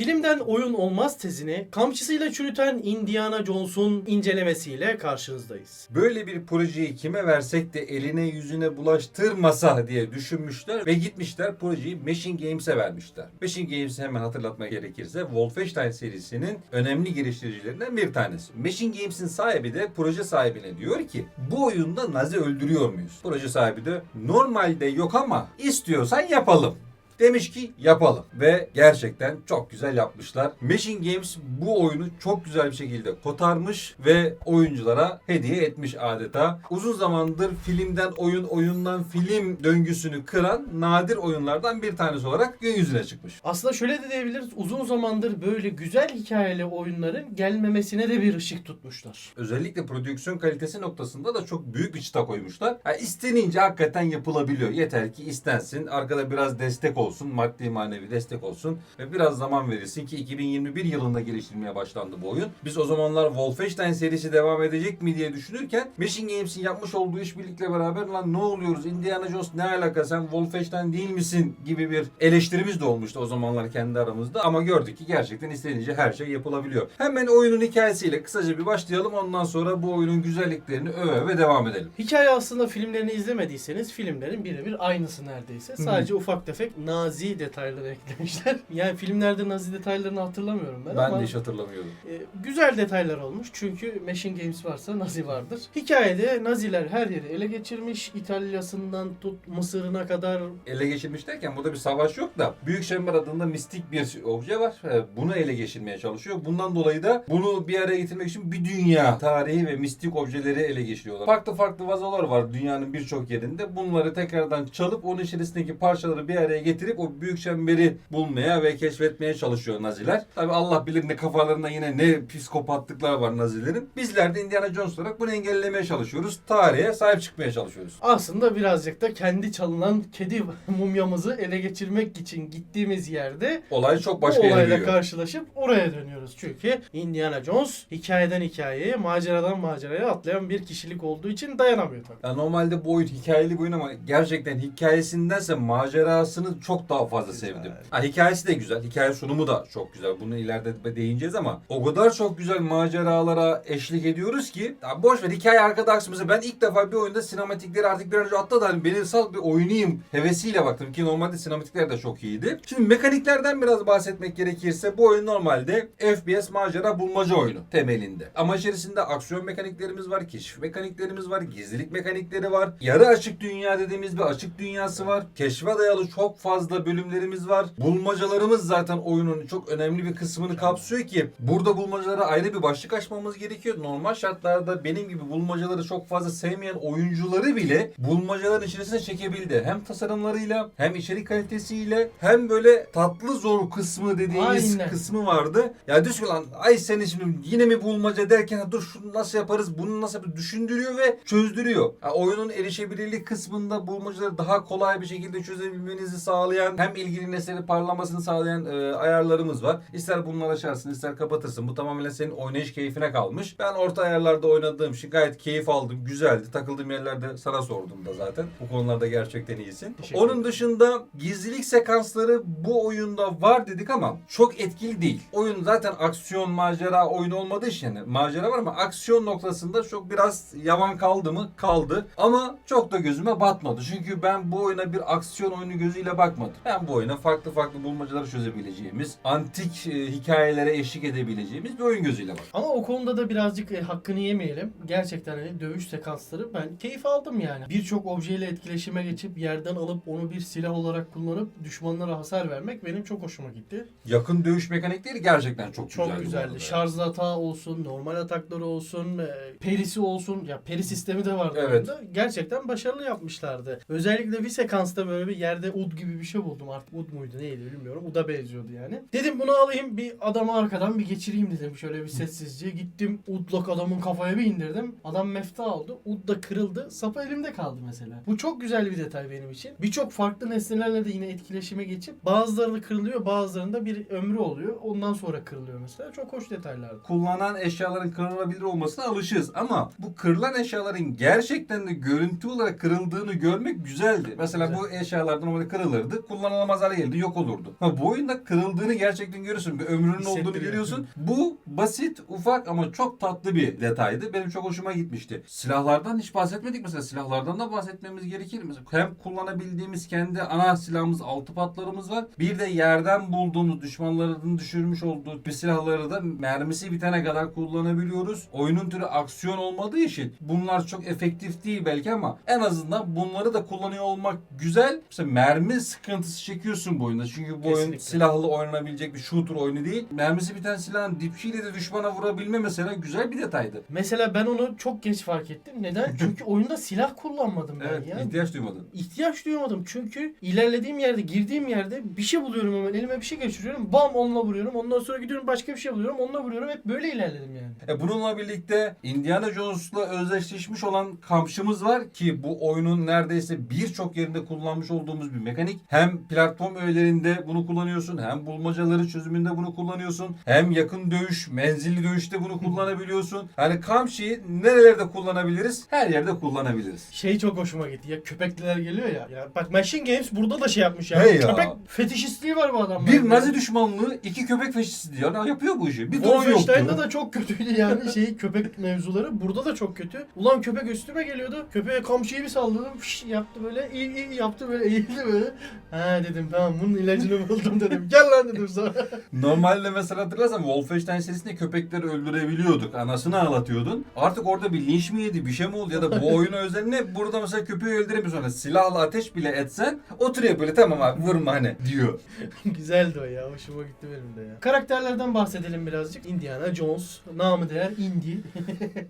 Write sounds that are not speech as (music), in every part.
Filmden oyun olmaz tezini kamçısıyla çürüten Indiana Jones'un incelemesiyle karşınızdayız. Böyle bir projeyi kime versek de eline yüzüne bulaştırmasa diye düşünmüşler ve gitmişler projeyi Machine Games'e vermişler. Machine Games'i hemen hatırlatmak gerekirse Wolfenstein serisinin önemli geliştiricilerinden bir tanesi. Machine Games'in sahibi de proje sahibine diyor ki bu oyunda Nazi öldürüyor muyuz? Proje sahibi de normalde yok ama istiyorsan yapalım. Demiş ki yapalım ve gerçekten çok güzel yapmışlar. Machine Games bu oyunu çok güzel bir şekilde kotarmış ve oyunculara hediye etmiş adeta. Uzun zamandır filmden oyun, oyundan film döngüsünü kıran nadir oyunlardan bir tanesi olarak gün yüzüne çıkmış. Aslında şöyle de diyebiliriz. Uzun zamandır böyle güzel hikayeli oyunların gelmemesine de bir ışık tutmuşlar. Özellikle prodüksiyon kalitesi noktasında da çok büyük bir çıta koymuşlar. Ha, istenince hakikaten yapılabiliyor. Yeter ki istensin. Arkada biraz destek olsun. Maddi manevi destek olsun. Ve biraz zaman verilsin ki 2021 yılında geliştirilmeye başlandı bu oyun. Biz o zamanlar Wolfenstein serisi devam edecek mi diye düşünürken Machine Games'in yapmış olduğu işbirlikle beraber lan ne oluyoruz Indiana Jones ne alaka sen Wolfenstein değil misin gibi bir eleştirimiz de olmuştu o zamanlar kendi aramızda. Ama gördük ki gerçekten istenince her şey yapılabiliyor. Hemen oyunun hikayesiyle kısaca bir başlayalım. Ondan sonra bu oyunun güzelliklerini öve öve devam edelim. Hikaye aslında filmlerini izlemediyseniz filmlerin birebir aynısı neredeyse. Sadece ufak tefek nazi detayları eklemişler. (laughs) Yani filmlerde nazi detaylarını hatırlamıyorum ben, Ben ama de hiç hatırlamıyorum. e, güzel detaylar olmuş. Çünkü Machine Games varsa nazi vardır. Hikayede naziler her yeri ele geçirmiş. İtalya'sından tut Mısır'ına kadar ele geçirmiş derken burada bir savaş yok da Büyük Şember adında mistik bir obje var. Ee, Bunu ele geçirmeye çalışıyor. Bundan dolayı da bunu bir araya getirmek için bir dünya tarihi ve mistik objeleri ele geçiriyorlar. Farklı farklı vazolar var dünyanın birçok yerinde. Bunları tekrardan çalıp onun içerisindeki parçaları bir araya getirip o Büyük Şember'i bulmaya ve keşfetmeye çalışıyor Naziler. Tabi Allah bilir ne kafalarında yine ne psikopatlıklar var Nazilerin. Bizler de Indiana Jones olarak bunu engellemeye çalışıyoruz. Tarihe sahip çıkmaya çalışıyoruz. aslında birazcık da kendi çalınan kedi (laughs) mumyamızı ele geçirmek için gittiğimiz yerde Olay çok başka yere olayla büyüyor. karşılaşıp oraya dönüyoruz. Çünkü Indiana Jones hikayeden hikayeye, maceradan maceraya atlayan bir kişilik olduğu için dayanamıyor tabii. Ya normalde bu oyun hikayeli bir oyun ama gerçekten hikayesindense macerasını çok daha fazla Güzel. sevdim. Ha, hikayesi de güzel. Hikaye sunumu da çok güzel. Bunu ileride değineceğiz ama o kadar çok güzel maceralara eşlik ediyoruz ki ya boş ver hikaye arkada aksın. Mesela ben ilk defa bir oyunda sinematikleri artık bir önce atladı. Hani beni sal bir oynayayım hevesiyle baktım ki normalde sinematikler de çok iyiydi. Şimdi mekaniklerden biraz bahsetmek gerekirse bu oyun normalde FPS macera bulmaca oyunu temelinde. Ama içerisinde aksiyon mekaniklerimiz var, keşif mekaniklerimiz var, gizlilik mekanikleri var. Yarı açık dünya dediğimiz bir açık dünyası var. Keşfe dayalı çok fazla bölümlerimiz var. Bulmacalarımız zaten oyunun çok önemli bir kısmını kapsıyor ki burada bulmacalara ayrı bir başlık açmamız gerekiyor. Normal şartlarda benim gibi bulmacaları çok fazla sevmeyen oyuncuları bile bulmacaların içerisine çekebildi. Hem tasarımlarıyla hem içerik kalitesiyle hem böyle tatlı zor kısmı dediğimiz Aynen. kısmı vardı. Ya düşün lan ay seni şimdi yine mi bulmaca derken "Ha dur şunu nasıl yaparız bunu nasıl yaparız düşündürüyor ve çözdürüyor. Ya oyunun erişebilirlik kısmında bulmacaları daha kolay bir şekilde çözebilmenizi sağlayan hem ilgili nesneleri parlamasını sağlayan e, ayarlarımız var. İster bunları açarsın ister kapatırsın. Bu tamamen senin oynayış keyfine kalmış. Ben orta ayarlarda oynadığım için gayet keyif aldım. Güzeldi. Takıldığım yerlerde sana sordum da zaten. Bu konularda gerçekten iyisin. Onun dışında gizlilik sekansları bu oyunda var dedik ama çok etkili değil. Oyun zaten aksiyon macera oyunu olmadığı için yani macera var ama aksiyon noktasında çok biraz yavan kaldı mı? Kaldı. Ama çok da gözüme batmadı. Çünkü ben bu oyuna bir aksiyon oyunu gözüyle bakmadım. Ben bu oyuna farklı farklı bulmacaları çözebileceğimiz, antik e, hikayelere eşlik edebileceğimiz bir oyun gözüyle bak. Ama o konuda da birazcık e, hakkını yemeyelim. Gerçekten hani dövüş sekansları ben keyif aldım yani. Birçok objeyle etkileşime geçip yerden alıp onu bir silah olarak kullanıp düşmanlara hasar vermek benim çok hoşuma gitti. Yakın dövüş mekanikleri gerçekten çok, Çok güzeldi. güzeldi. Şarjlı hata olsun, normal atakları olsun, e, perisi olsun. Ya peri sistemi de vardı Evet. oyunda. Gerçekten başarılı yapmışlardı. Özellikle bir sekansta böyle bir yerde ud gibi bir şey buldum. Artık ud muydu neydi bilmiyorum. Uda benziyordu yani. Dedim bunu alayım bir adamı arkadan bir geçireyim dedim. Şöyle bir sessizce gittim. Udlok adamın kafaya bir indirdim. Adam mefta oldu. Ud da kırıldı. Sapı elimde kaldı mesela. Bu çok güzel bir detay benim için. Birçok farklı nesnelerle de yine etkileşime geçip bazılarını kırılıyor bazılarında bir ömrü oluyor. Ondan sonra kırılıyor mesela. Çok hoş detaylardı. kullanan eşyaların kırılabilir olmasına alışığız ama bu kırılan eşyaların gerçekten de görüntü olarak kırıldığını görmek güzeldi. Mesela Güzel. bu eşyalar normalde kırılırdı. Olsaydı kullanılamaz hale geldi. Yok olurdu. Ama bu oyunda kırıldığını gerçekten görüyorsun. Bir ömrünün olduğunu görüyorsun. Bu basit, ufak ama çok tatlı bir detaydı. Benim çok hoşuma gitmişti. Silahlardan hiç bahsetmedik mesela. Silahlardan da bahsetmemiz gerekir. Mesela hem kullanabildiğimiz kendi ana silahımız, altı patlarımız var. Bir de yerden bulduğumuz düşmanların düşürmüş olduğu bir silahları da mermisi bitene kadar kullanabiliyoruz. Oyunun türü aksiyon olmadığı için bunlar çok efektif değil belki ama en azından bunları da kullanıyor olmak güzel. Mesela mermi sıkıntısı çekiyorsun bu oyunda. Çünkü bu oyun Kesinlikle. silahlı oynanabilecek bir shooter oyunu değil. Mermisi biten silahın dipçiyle de düşmana vurabilme mesela güzel bir detaydı. Mesela ben onu çok geç fark ettim. Neden? (laughs) Çünkü oyunda silah kullanmadım ben Evet, ya. ihtiyaç duymadın. İhtiyaç duymadım çünkü ilerlediğim yerde, girdiğim yerde bir şey buluyorum hemen elime bir şey geçiriyorum. Bam onunla vuruyorum. Ondan sonra gidiyorum başka bir şey buluyorum. Onunla vuruyorum. Hep böyle ilerledim yani. E bununla birlikte Indiana Jones'la özdeşleşmiş olan kamçımız var ki bu oyunun neredeyse birçok yerinde kullanmış olduğumuz bir mekanik. Hem platform öğelerinde bunu kullanıyorsun, hem bulmacaları çözümünde bunu kullanıyorsun, hem yakın dövüş, menzilli dövüşte bunu kullanabiliyorsun. Yani kamçıyı nerelerde kullanabiliriz? Her yerde kullanabiliriz. Şey çok hoşuma gitti ya köpekliler geliyor ya. ya bak Machine Games burada da şey yapmış ya. Hey ya. Köpek fetişistliği var bu adamda. Bir Nazi düşmanlığı, iki köpek diyor. Yani yapıyor bu işi. Bir Wolfenstein'da yoktu. da çok kötüydü yani şey köpek mevzuları. Burada da çok kötü. Ulan köpek üstüme geliyordu. Köpeğe kamçıyı bir salladım. Fış, yaptı böyle. iyi iyi yaptı böyle. (laughs) Eğildi böyle. Ha dedim tamam bunun ilacını (laughs) buldum dedim. Gel lan dedim sonra. Normalde mesela hatırlarsan Wolfenstein serisinde köpekleri öldürebiliyorduk. Anasını ağlatıyordun. Artık orada bir linç mi yedi bir şey mi oldu ya da bu (laughs) oyuna özeline burada mesela köpeği öldüremiyorsun. Hani silahla ateş bile etsen oturuyor böyle tamam abi vurma hani diyor. (laughs) Güzeldi o ya. Hoşuma gitti benim de ya. Karakterlerden bahsedelim birazcık. Indiana Jones. Namı değer Indy.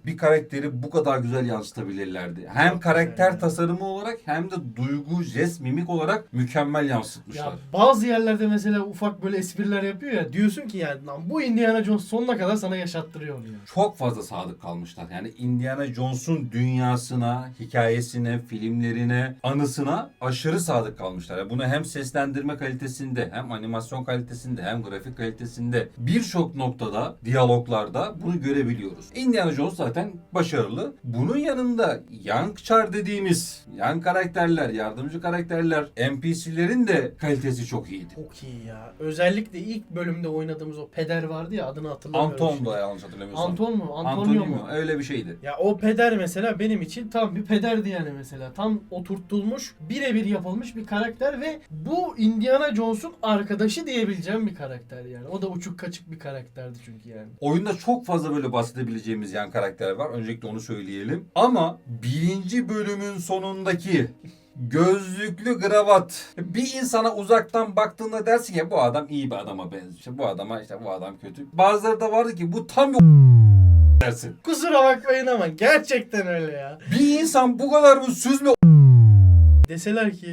Bir karakteri bu kadar güzel yansıtabilirlerdi. Hem Çok karakter ya. tasarımı olarak hem de duygu, jest, mimik olarak mükemmel yansıtmışlar. ya bazı yerlerde mesela ufak böyle espriler yapıyor ya. Diyorsun ki yani lan bu Indiana Jones sonuna kadar sana yaşattırıyor onu ya. çok fazla sadık kalmışlar. Yani Indiana Jones'un dünyasına, hikayesine, filmlerine, anısına aşırı sadık kalmışlar. Yani bunu hem seslendirme kalitesinde, hem animasyon kalitesinde, hem grafik kalitesinde birçok noktada, diyaloglarda bunu görebiliyoruz. Indiana Jones zaten başarılı. Bunun yanında Young Char dediğimiz yan karakterler, yardımcı karakterler, NPC'lerin de kalitesi çok iyiydi. Çok iyi ya. Özellikle ilk bölümde oynadığımız o peder vardı ya adını hatırlamıyorum. Anton da yanlış hatırlamıyorsam. Anton mu? Antonio, mu? Öyle bir şeydi. Ya o peder mesela benim için tam bir pederdi yani mesela. Tam oturtulmuş, birebir yapılmış bir karakter ve bu Indiana Jones'un arkadaşı diyebileceğim bir karakter yani. O da uçuk kaçık bir karakterdi çünkü yani. Oyunda çok fazla böyle bahsedebileceğimiz yan karakter var. Öncelikle onu söyleyelim. Ama birinci bölümün sonundaki gözlüklü gravat. Bir insana uzaktan baktığında dersin ki bu adam iyi bir adama benziyor. Bu adama işte bu adam kötü. Bazıları da vardı ki bu tam bir dersin. Kusura bakmayın ama gerçekten öyle ya. Bir insan bu kadar mı süz mü Deseler ki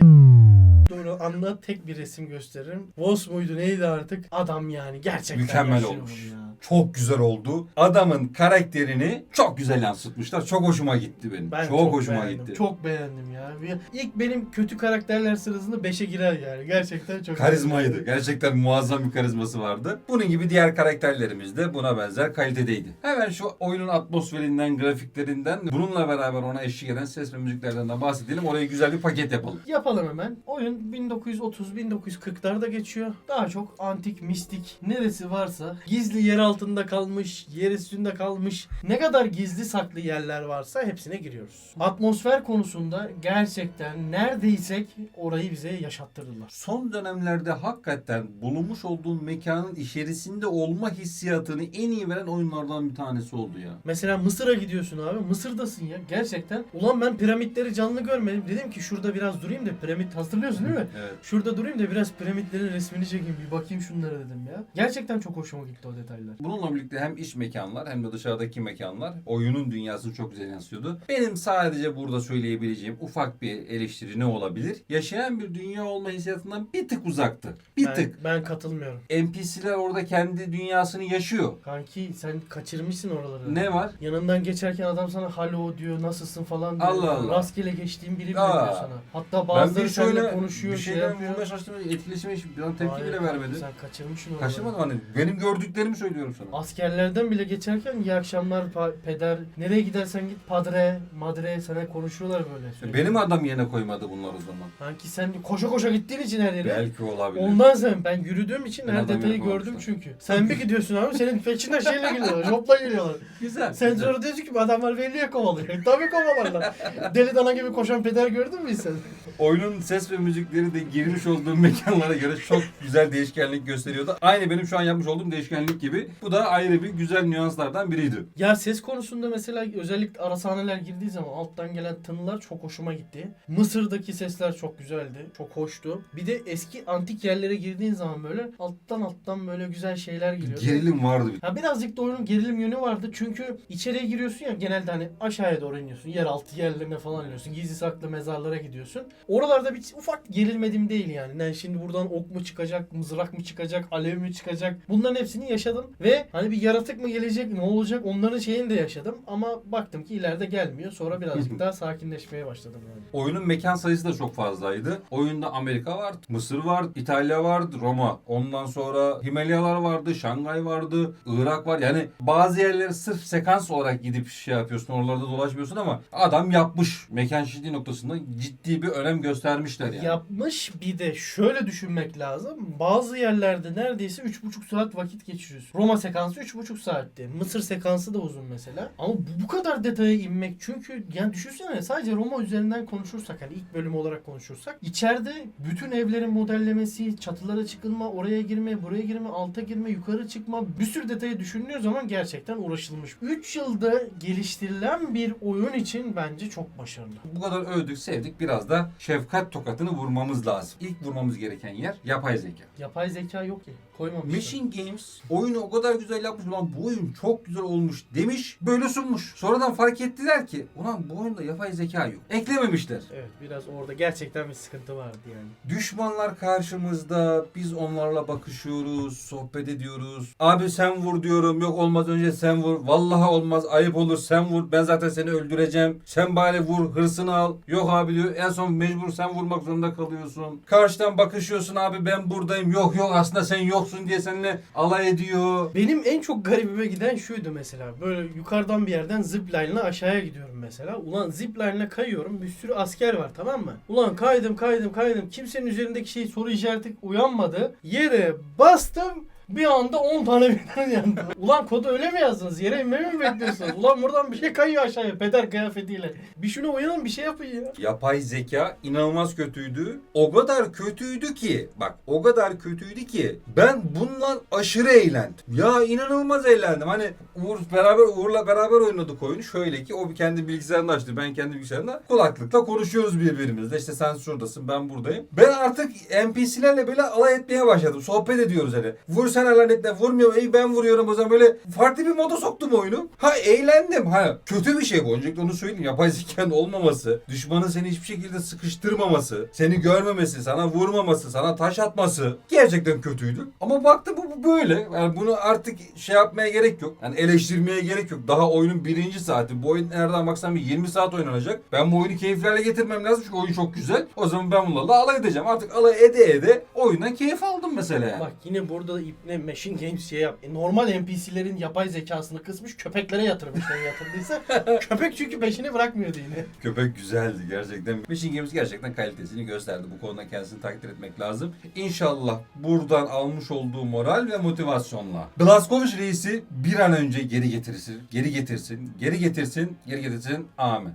doğru anla tek bir resim gösteririm. Vos muydu neydi artık? Adam yani gerçekten Mükemmel yaşıyor olmuş. ya. Çok güzel oldu. Adamın karakterini çok güzel yansıtmışlar. Çok hoşuma gitti benim. Ben çok, hoşuma beğendim. gitti. Çok beğendim ya. İlk benim kötü karakterler sırasında 5'e girer yani. Gerçekten çok Karizmaydı. Gerçekten muazzam bir karizması vardı. Bunun gibi diğer karakterlerimiz de buna benzer kalitedeydi. Hemen şu oyunun atmosferinden, grafiklerinden, bununla beraber ona eşlik eden ses ve müziklerden de bahsedelim. Oraya güzel bir paket yapalım. Yapalım hemen. Oyun 1930-1940'larda geçiyor. Daha çok antik, mistik neresi varsa gizli yer altında kalmış, yer üstünde kalmış ne kadar gizli saklı yerler varsa hepsine giriyoruz. Atmosfer konusunda gerçekten neredeysek orayı bize yaşattırdılar. Son dönemlerde hakikaten bulunmuş olduğun mekanın içerisinde olma hissiyatını en iyi veren oyunlardan bir tanesi oldu ya. Mesela Mısır'a gidiyorsun abi. Mısır'dasın ya. Gerçekten. Ulan ben piramitleri canlı görmedim. Dedim ki şurada biraz durayım da piramit hatırlıyorsun değil mi? (laughs) Evet. Şurada durayım da biraz piramitlerin resmini çekeyim. Bir bakayım şunlara dedim ya. Gerçekten çok hoşuma gitti o detaylar. Bununla birlikte hem iç mekanlar hem de dışarıdaki mekanlar oyunun dünyasını çok güzel yansıyordu. Benim sadece burada söyleyebileceğim ufak bir eleştiri ne olabilir? Yaşayan bir dünya olma hissiyatından bir tık uzaktı. Bir ben, tık. Ben katılmıyorum. NPC'ler orada kendi dünyasını yaşıyor. Kanki sen kaçırmışsın oraları. Ne var? Yanından geçerken adam sana halo diyor, nasılsın falan diyor. Allah Allah. Rastgele geçtiğim biri bile Aa. diyor sana. Hatta Ben bazıları seninle şöyle konuşuyor, bir şey şeyden bulmaya yapıyor. çalıştım. Etkileşime hiç bir tepki Hayır bile vermedi. Sen kaçırmışsın oraları. Kaçırmadım hani. Benim gördüklerimi söylüyorum. Söylüyorum sana. Askerlerden bile geçerken iyi akşamlar pa- peder. Nereye gidersen git padre, madre sana konuşuyorlar böyle. sürekli. Benim adam yerine koymadı bunlar o zaman. Sanki sen koşa koşa gittiğin için her yere. Belki olabilir. Ondan sen ben yürüdüğüm için Ben her adam detayı yapamamışlar. gördüm çünkü. Sen bir gidiyorsun abi senin peşinden şeyle geliyorlar. Jopla geliyorlar. (laughs) Güzel. Sen güzel. sonra diyorsun ki bu adamlar belliye kovalıyor. (laughs) Tabii kovalarlar. Deli dana gibi koşan peder gördün mü sen? Oyunun ses ve müzikleri de girmiş olduğum mekanlara göre çok güzel değişkenlik gösteriyordu. Aynı benim şu an yapmış olduğum değişkenlik gibi. Bu da ayrı bir güzel nüanslardan biriydi. Ya ses konusunda mesela özellikle ara sahneler girdiği zaman alttan gelen tınılar çok hoşuma gitti. Mısır'daki sesler çok güzeldi. Çok hoştu. Bir de eski antik yerlere girdiğin zaman böyle alttan alttan böyle güzel şeyler geliyor. Gerilim vardı. Ha birazcık da oyunun gerilim yönü vardı çünkü içeriye giriyorsun ya genelde hani aşağıya doğru iniyorsun. Yeraltı yerlerine falan iniyorsun. Gizli saklı mezarlara gidiyorsun. Oralarda bir ufak gerilmedim değil yani. yani şimdi buradan ok mu çıkacak, mızrak mı çıkacak, alev mi çıkacak? Bunların hepsini yaşadım ve hani bir yaratık mı gelecek, ne olacak onların şeyini de yaşadım. Ama baktım ki ileride gelmiyor. Sonra birazcık daha sakinleşmeye başladım yani. Oyunun mekan sayısı da çok fazlaydı. Oyunda Amerika vardı, Mısır vardı, İtalya vardı, Roma. Ondan sonra Himalayalar vardı, Şangay vardı, Irak var. Yani bazı yerlere sırf sekans olarak gidip şey yapıyorsun, oralarda dolaşmıyorsun ama adam yapmış. Mekan şişliği noktasında ciddi bir önem göstermişler yani. Yapmış bir de şöyle düşünmek lazım. Bazı yerlerde neredeyse 3,5 saat vakit geçiriyorsun. Roma sekansı 3,5 saatti. Mısır sekansı da uzun mesela. Ama bu, bu kadar detaya inmek çünkü yani düşünsene sadece Roma üzerinden konuşursak hani ilk bölüm olarak konuşursak içeride bütün evlerin modellemesi, çatılara çıkılma, oraya girme, buraya girme, alta girme, yukarı çıkma bir sürü detayı düşündüğü zaman gerçekten uğraşılmış. 3 yılda geliştirilen bir oyun için bence çok başarılı. Bu kadar övdük, sevdik. Biraz da şefkat tokatını vurmamız lazım. İlk vurmamız gereken yer yapay zeka. Yapay zeka yok ki. Koymamışlar. Machine Games oyunu o kadar güzel yapmış. Ulan bu oyun çok güzel olmuş demiş. Böyle sunmuş. Sonradan fark ettiler ki ulan bu oyunda yapay zeka yok. Eklememişler. Evet biraz orada gerçekten bir sıkıntı vardı yani. Düşmanlar karşımızda. Biz onlarla bakışıyoruz. Sohbet ediyoruz. Abi sen vur diyorum. Yok olmaz önce sen vur. Vallahi olmaz. Ayıp olur sen vur. Ben zaten seni öldüreceğim. Sen bari vur. Hırsını al. Yok abi diyor. En son mecbur sen vurmak zorunda kalıyorsun. Karşıdan bakışıyorsun abi ben buradayım. Yok yok aslında sen yoksun diye seninle alay ediyor. Benim en çok garibime giden şuydu mesela. Böyle yukarıdan bir yerden zipline'la aşağıya gidiyorum mesela. Ulan zipline'la kayıyorum. Bir sürü asker var tamam mı? Ulan kaydım kaydım kaydım. Kimsenin üzerindeki şey soru işareti uyanmadı. Yere bastım. Bir anda 10 tane birden yandı. Ulan kodu öyle mi yazdınız? Yere inmemi mi bekliyorsunuz? Ulan buradan bir şey kayıyor aşağıya peder kıyafetiyle. Bir şuna uyanın bir şey yapın ya. Yapay zeka inanılmaz kötüydü. O kadar kötüydü ki bak o kadar kötüydü ki ben bundan aşırı eğlendim. Ya inanılmaz eğlendim. Hani Uğur beraber Uğur'la beraber oynadık oyunu. Şöyle ki o kendi bilgisayarını açtı. Ben kendi bilgisayarımda kulaklıkla konuşuyoruz birbirimizle. İşte sen şuradasın ben buradayım. Ben artık NPC'lerle böyle alay etmeye başladım. Sohbet ediyoruz hani. Vur sen lanetle vurmuyor. Ey ben vuruyorum o zaman böyle farklı bir moda soktum oyunu. Ha eğlendim. Ha kötü bir şey bu. Öncelikle onu söyleyeyim. Yapay zekanın olmaması, düşmanın seni hiçbir şekilde sıkıştırmaması, seni görmemesi, sana vurmaması, sana taş atması gerçekten kötüydü. Ama baktım bu, bu böyle. Yani bunu artık şey yapmaya gerek yok. Yani eleştirmeye gerek yok. Daha oyunun birinci saati. Bu oyun nereden baksan bir 20 saat oynanacak. Ben bu oyunu keyiflerle getirmem lazım çünkü oyun çok güzel. O zaman ben bunlarla alay edeceğim. Artık alay ede ede oyundan keyif aldım mesela yani. Bak yine burada İbne Machine Games şey yap. E, normal NPC'lerin yapay zekasını kısmış köpeklere yatırmış ne yatırdıysa. (laughs) Köpek çünkü peşini bırakmıyordu yine. Köpek güzeldi gerçekten. Machine Games gerçekten kalitesini gösterdi. Bu konuda kendisini takdir etmek lazım. İnşallah buradan almış olduğu moral ve motivasyonla Blazkowicz reisi bir an önce geri getirsin, geri getirsin, geri getirsin, geri getirsin. Amin.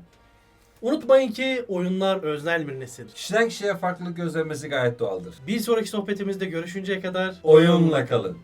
Unutmayın ki oyunlar öznel bir nesil. Kişiden kişiye farklılık gözlemesi gayet doğaldır. Bir sonraki sohbetimizde görüşünceye kadar Oyunla kalın.